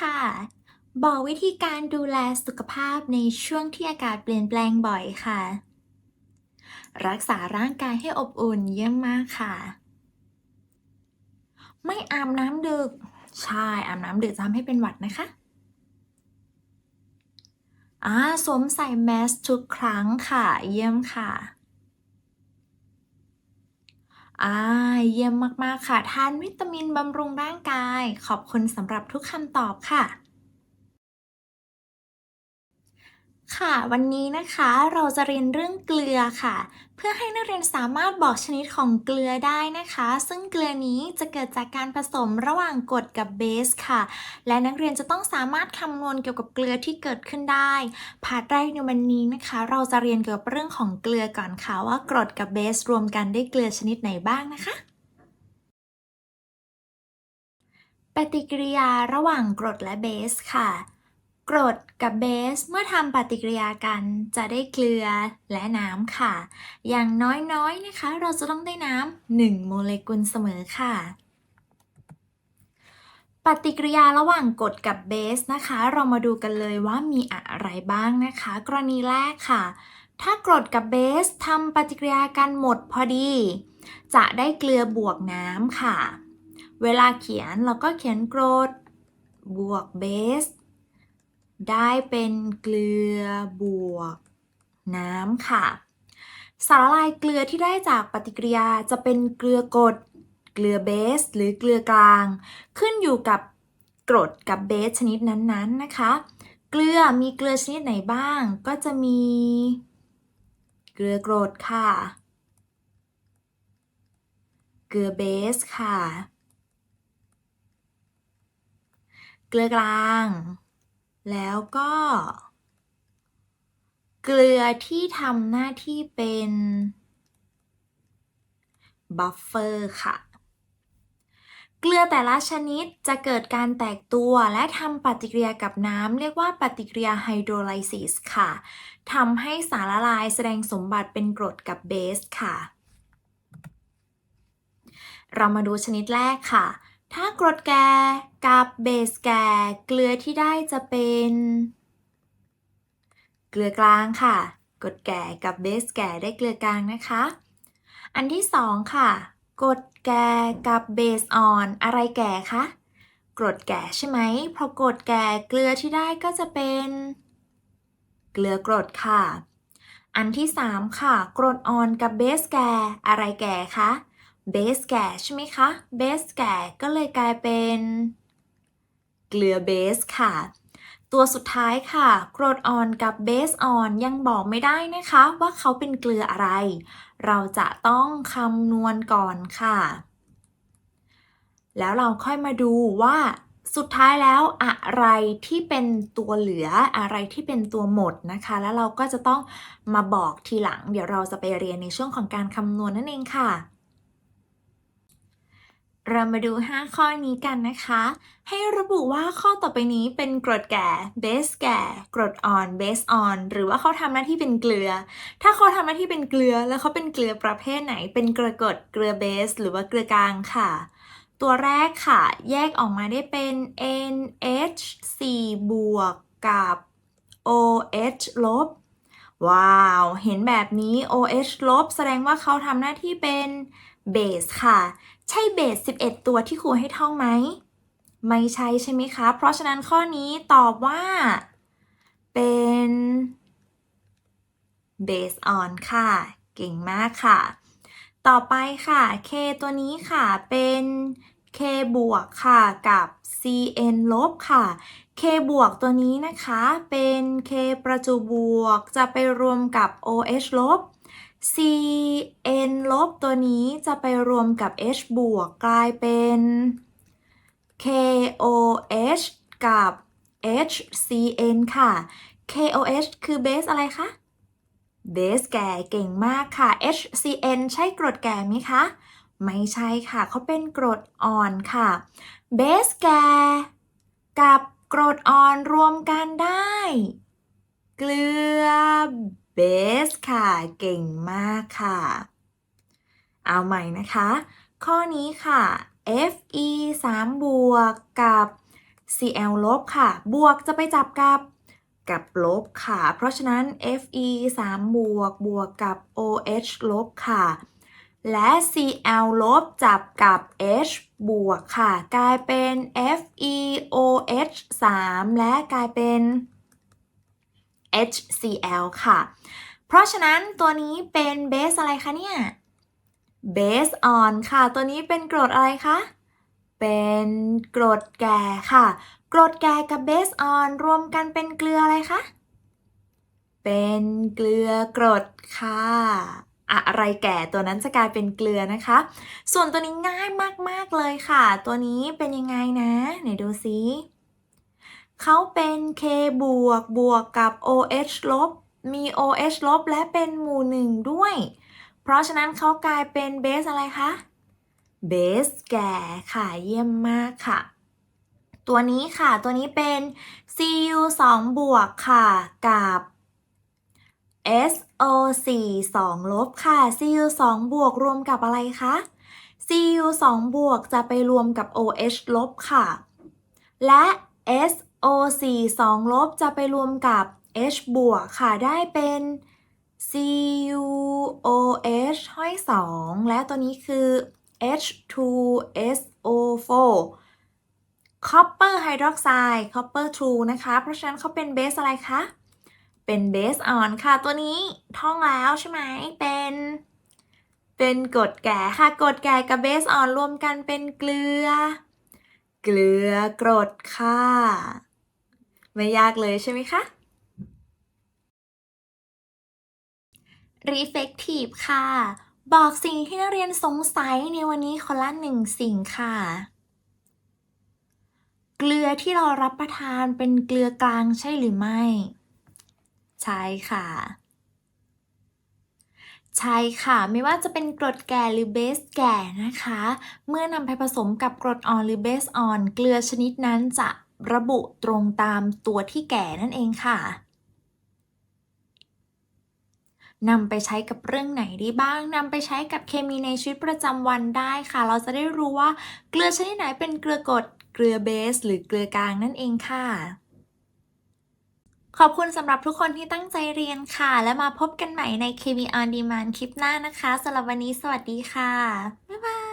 ค่ะ บอกวิธีการดูแลสุขภาพในช่วงที่อากาศเปลี่ยนแปลงบ่อยค่ะ รักษาร่างกายให้อบอุ่นเยี่ยมมากค่ะ ไม่อาบน้ำดึก ใช่อาบน้ำดึกจะทำให้เป็นหวัดนะคะอ่าสวมใส่แมสทุกครั้งค่ะ เยี่ยมค่ะ อ่า เยี่ยมมาก ๆ ค่ะ ทานวิตามินบำรุงร่างกาย ขอบคุณสำหรับทุกคำตอบค่ะ ค่ะ วันนี้นะคะเราจะเรียนเรื่องเกลือค่ะ เพื่อให้นักเรียนสามารถบอกชนิดของเกลือได้นะคะ ซึ่งเกลือนี้จะเกิดจากการผสมระหว่างกรดกับเบสค่ะ และนักเรียนจะต้องสามารถคำนวณเกี่ยวกับเกลือที่เกิดขึ้นได้พาร์ทแรกในวันนี้นะคะ เราจะเรียนเกี่ยวกับเรื่องของเกลือก่อนค่ะว่ากรดกับเบสรวมกันได้เกลือชนิดไหนบ้างนะคะปฏิกิริยาระหว่างกรดและเบสค่ะ กรดกับเบสเมื่อทำปฏิกิริยากันจะได้เกลือและน้ำค่ะ อย่างน้อยๆนะคะ เราจะต้องได้น้ำหนึ่งโมเลกุลเสมอค่ะ ปฏิกิริยาระหว่างกรดกับเบสนะคะ เรามาดูกันเลยว่ามีอะไรบ้างนะคะ กรณีแรกค่ะ ถ้ากรดกับเบสทำปฏิกิริยากันหมดพอดี จะได้เกลือบวกน้ำค่ะ เวลาเขียนเราก็เขียนกรดบวกเบส ได้เป็นเกลือบวกน้ำค่ะ สารละลายเกลือที่ได้จากปฏิกิริยาจะเป็นเกลือกรดเกลือเบส หรือเกลือกลาง ขึ้นอยู่กับกรดกับเบสชนิดนั้นๆนะคะ เกลือมีเกลือชนิดไหนบ้าง ก็จะมี เกลือกรดค่ะ เกลือเบสค่ะ เกลือกลาง แล้วก็ เกลือที่ทำหน้าที่เป็นบัฟเฟอร์ค่ะ เกลือแต่ละชนิดจะเกิดการแตกตัวและทำปฏิกิริยากับน้ำเรียกว่าปฏิกิริยาไฮโดรไลซิสค่ะทำให้สารละลายแสดงสมบัติเป็นกรดกับเบสค่ะ เรามาดูชนิดแรกค่ะ ถ้ากรดแก่กับเบสแก่เกลือที่ได้จะเป็น เกลือกลางค่ะ กรดแก่กับเบสแก่ได้เกลือกลางนะคะ อันที่สองค่ะ กรดแก่กับเบสอ่อนอะไรแก่คะกรดแก่ใช่ไหม พอกรดแก่เกลือที่ได้ก็จะเป็น เกลือกรดค่ะ อันที่สามค่ะ กรดอ่อนกับเบสแก่อะไรแก่คะ เบสแก่ใช่ไหมคะเบสแก่ก็เลยกลายเป็น เกลือเบสค่ะ ตัวสุดท้ายค่ะกรดอ่อนกับเบสอ่อนยังบอกไม่ได้นะคะว่าเขาเป็นเกลืออะไร เราจะต้องคำนวณก่อนค่ะ แล้วเราค่อยมาดูว่าสุดท้ายแล้วอะไรที่เป็นตัวเหลืออะไรที่เป็นตัวหมดนะคะ แล้วเราก็จะต้องมาบอกทีหลัง เดี๋ยวเราจะไปเรียนในช่วงของการคำนวณนั่นเองค่ะ เรามาดู 5 ข้อนี้กันนะคะ ให้ระบุว่าข้อต่อไปนี้เป็นกรดแก่เบสแก่ กรดอ่อนเบสอ่อน หรือว่าเขาทำหน้าที่เป็นเกลือ ถ้าเขาทำหน้าที่เป็นเกลือ แล้วเขาเป็นเกลือประเภทไหน เป็นเกลือกรดเกลือเบสหรือว่าเกลือกลางค่ะ ตัวแรกค่ะ แยกออกมาได้เป็น NH4 บวกกับ OH ลบ ว้าว เห็นแบบนี้ OH ลบแสดงว่าเขาทำหน้าที่เป็นเบสค่ะ ใช่เบส 11 ตัวที่ครูให้ท่องไหม ไม่ใช่ใช่ไหมคะ เพราะฉะนั้นข้อนี้ตอบว่า เป็นเบสออนค่ะ เก่งมากค่ะ ต่อไปค่ะ K ตัวนี้ค่ะ เป็น K บวกค่ะกับ CN ลบค่ะ K บวกตัวนี้นะคะ เป็น K ประจุบวก จะไปรวมกับ OH ลบ Cn ลบตัวนี้จะไปรวมกับ H บวกกลายเป็น KOH กับ HCN ค่ะ KOH คือเบสอะไรคะเบสแก่เก่งมากค่ะ HCN ใช่กรดแก่ไหมคะ ไม่ใช่ค่ะ เขาเป็นกรดอ่อนค่ะเบสแก่กับกรดอ่อนรวมกันได้ เกลือเบสค่ะ เก่งมากค่ะ เอาใหม่นะคะ ข้อนี้ค่ะ Fe 3 บวกกับ Cl ลบค่ะ บวกจะไปจับกับกับลบค่ะ เพราะฉะนั้น Fe 3 บวกบวกกับ OH ลบค่ะ และ Cl ลบจับกับ H บวกค่ะ กลายเป็น FeOH 3 และกลายเป็น HCl ค่ะ เพราะฉะนั้นตัวนี้เป็นเบสอะไรคะเนี่ยเบสออนค่ะ ตัวนี้เป็นกรดอะไรคะ เป็นกรดแก่ค่ะ กรดแก่กับเบสออนรวมกันเป็นเกลืออะไรคะ เป็นเกลือกรดค่ะอะไรแก่ตัวนั้นจะกลายเป็นเกลือนะคะ ส่วนตัวนี้ง่ายมาก ๆ เลยค่ะ ตัวนี้เป็นยังไงนะ ไหนดูซิ เขาเป็น K บวกบวกกับ OH ลบ มี OH ลบและเป็นหมู่หนึ่งด้วย เพราะฉะนั้นเขากลายเป็นเบสอะไรคะ เบสแก่ค่ะเยี่ยมมากค่ะ ตัวนี้ค่ะ ตัวนี้เป็น Cu 2บวกค่ะ กับ SO4 2ลบค่ะ Cu 2บวกรวมกับอะไรคะ Cu 2บวกจะไปรวมกับ OH ลบค่ะ และ O 4 2ลบจะไปรวมกับ H บวกค่ะได้เป็น CuOH ห้อย 2 และตัวนี้คือ H2SO4 Copper Hydroxide Copper 2 นะคะ เพราะฉะนั้นเขาเป็นเบสอะไรคะ เป็นเบสอ่อนค่ะ ตัวนี้ท่องแล้วใช่ไหม เป็น เป็นกรดแก่ค่ะ กรดแก่กับเบสอ่อนรวมกันเป็นเกลือ เกลือกรดค่ะ ไม่ยากเลยใช่ไหมคะ Reflective ค่ะ บอกสิ่งที่นักเรียนสงสัยในวันนี้คนละหนึ่งสิ่งค่ะ เกลือที่เรารับประทานเป็นเกลือกลางใช่หรือไม่ ใช่ค่ะใช่ค่ะไม่ว่าจะเป็นกรดแก่หรือเบสแก่นะคะ เมื่อนำไปผสมกับกรดอ่อนหรือเบสอ่อน เกลือชนิดนั้นจะ ระบุตรงตามตัวที่แก่นั่นเองค่ะนำไปใช้กับเรื่องไหนได้บ้างนำไปใช้กับเคมีในชีวิตประจำวันได้ค่ะ เราจะได้รู้ว่าเกลือชนิดไหนเป็นเกลือกรดเกลือเบส หรือเกลือกลางนั่นเองค่ะ ขอบคุณสำหรับทุกคนที่ตั้งใจเรียนค่ะ และมาพบกันใหม่ใน KV on Demand คลิปหน้านะคะสำหรับวันนี้สวัสดีค่ะ บ๊ายบาย